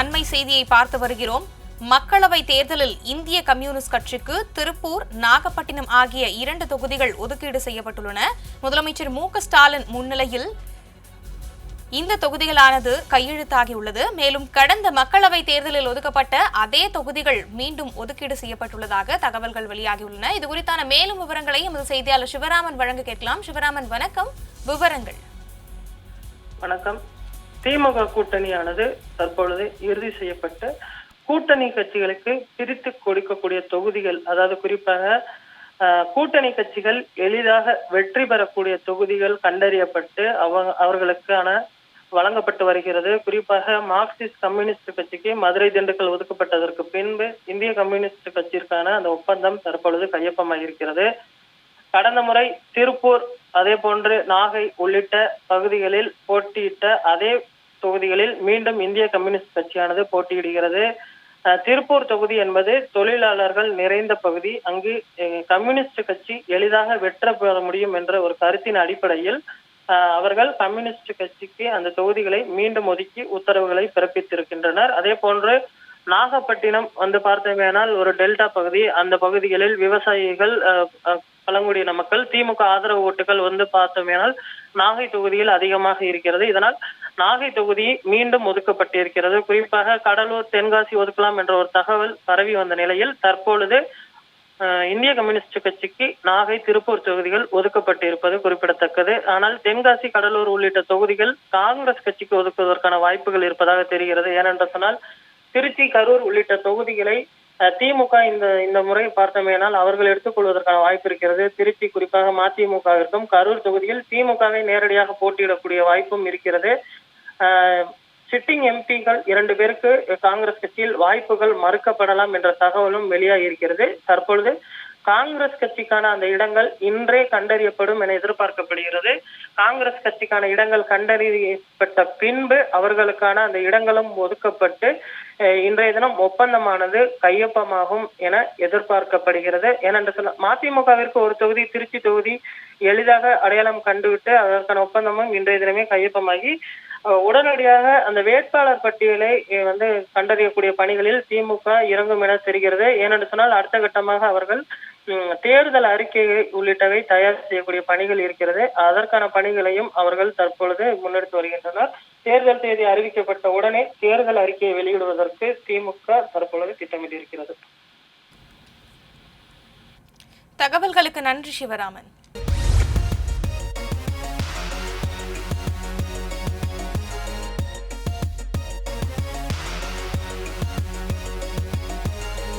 அண்மை செய்தியை பார்த்து வருகிறோம். மக்களவை தேர்தலில் இந்திய கம்யூனிஸ்ட் கட்சிக்கு திருப்பூர் நாகப்பட்டினம் ஆகிய இரண்டு தொகுதிகள் ஒதுக்கீடு செய்யப்பட்டுள்ளன. முதலமைச்சர் மு ஸ்டாலின் முன்னிலையில் இந்த தொகுதிகளானது கையெழுத்தாகியுள்ளது. மேலும் கடந்த மக்களவை தேர்தலில் ஒதுக்கப்பட்ட அதே தொகுதிகள் மீண்டும் ஒதுக்கீடு செய்யப்பட்டுள்ளதாக தகவல்கள் வெளியாகியுள்ளன. இது குறித்தான மேலும் விவரங்களை எமது செய்தியாளர் சிவராமன் வழங்க கேட்கலாம். சிவராமன் வணக்கம். விவரங்கள். வணக்கம். திமுக கூட்டணியானது தற்பொழுது இறுதி செய்யப்பட்டு கூட்டணி கட்சிகளுக்கு பிரித்து கொடுக்கக்கூடிய தொகுதிகள் அதாவது குறிப்பாக கூட்டணி கட்சிகள் எளிதாக வெற்றி பெறக்கூடிய தொகுதிகள் கண்டறியப்பட்டு அவங்க அவர்களுக்கான வழங்கப்பட்டு வருகிறது. குறிப்பாக மார்க்சிஸ்ட் கம்யூனிஸ்ட் கட்சிக்கு மதுரை திண்டுக்கல் ஒதுக்கப்பட்டதற்கு பின்பு இந்திய கம்யூனிஸ்ட் கட்சிக்கான அந்த ஒப்பந்தம் தற்பொழுது கையொப்பமாகியிருக்கிறது. கடந்த முறை திருப்பூர் அதே போன்று நாகை உள்ளிட்ட பகுதிகளில் போட்டியிட்ட அதே தொகுதிகளில் மீண்டும் இந்திய கம்யூனிஸ்ட் கட்சியானது போட்டியிடுகிறது. திருப்பூர் தொகுதி என்பது தொழிலாளர்கள் நிறைந்த பகுதி. அங்கு அஹ், கம்யூனிஸ்ட் கட்சி எளிதாக வெற்ற பெற முடியும் என்ற ஒரு கருத்தின் அடிப்படையில் அவர்கள் கம்யூனிஸ்ட் கட்சிக்கு அந்த தொகுதிகளை மீண்டும் ஒதுக்கி உத்தரவுகளை பிறப்பித்திருக்கின்றனர். அதே போன்று நாகப்பட்டினம் வந்து பார்த்தோமேனால் ஒரு டெல்டா பகுதி. அந்த பகுதிகளில் விவசாயிகள் அஹ், பழங்குடியின மக்கள் திமுக ஆதரவு ஓட்டுகள் வந்து பார்த்தோமேனால் நாகை தொகுதியில் அதிகமாக இருக்கிறது. இதனால் நாகை தொகுதி மீண்டும் ஒதுக்கப்பட்டிருக்கிறது. குறிப்பாக கடலூர் தென்காசி ஒதுக்கலாம் என்ற ஒரு தகவல் பரவி வந்த நிலையில் தற்பொழுது இந்திய கம்யூனிஸ்ட் கட்சிக்கு நாகை திருப்பூர் தொகுதிகள் ஒதுக்கப்பட்டிருப்பது குறிப்பிடத்தக்கது. ஆனால் தென்காசி கடலூர் உள்ளிட்ட தொகுதிகள் காங்கிரஸ் கட்சிக்கு ஒதுக்குவதற்கான வாய்ப்புகள் இருப்பதாக தெரிகிறது. ஏனென்று சொன்னால் திருச்சி கரூர் உள்ளிட்ட தொகுதிகளை அஹ், திமுக இந்த இந்த முறை பார்த்தமையினால் அவர்கள் எடுத்துக்கொள்வதற்கான வாய்ப்பு இருக்கிறது. திருச்சி குறிப்பாக மதிமுகவிற்கும் கரூர் தொகுதியில் திமுகவை நேரடியாக போட்டியிடக்கூடிய வாய்ப்பும் இருக்கிறது. சிட்டிங் எம்பிகள் இரண்டு பேருக்கு காங்கிரஸ் கட்சியில் வாய்ப்புகள் மறுக்கப்படலாம் என்ற தகவலும் வெளியாகி இருக்கிறது. தற்பொழுது காங்கிரஸ் கட்சிக்கான அந்த இடங்கள் இன்றே கண்டறியப்படும் என எதிர்பார்க்கப்படுகிறது. காங்கிரஸ் கட்சிக்கான இடங்கள் கண்டறியப்பட்ட பின்பு அவர்களுக்கான அந்த இடங்களும் ஒதுக்கப்பட்டு அஹ், இன்றைய தினம் ஒப்பந்தமானது கையொப்பமாகும் என எதிர்பார்க்கப்படுகிறது. ஏனென்று சொன்ன மதிமுகவிற்கு ஒரு தொகுதி திருச்சி தொகுதி எளிதாக அடையாளம் கண்டுவிட்டு அதற்கான ஒப்பந்தமும் இன்றைய தினமே கையொப்பமாகி உடனடியாக அந்த வேட்பாளர் பட்டியலை வந்து கண்டறியக்கூடிய பணிகளில் திமுக இறங்கும் என தெரிகிறது. ஏனென்று சொன்னால் அடுத்த கட்டமாக அவர்கள் தேர்தல் அறிக்கை உள்ளிட்டவை தயார் செய்யக்கூடிய பணிகள் இருக்கிறது. அதற்கான பணிகளையும் அவர்கள் தற்பொழுது முன்னெடுத்து வருகின்றனர். தேர்தல் தேதி அறிவிக்கப்பட்ட உடனே தேர்தல் அறிக்கையை வெளியிடுவதற்கு திமுக தற்பொழுது திட்டமிட்டிருக்கிறது. தகவல்களுக்கு நன்றி சிவராமன்.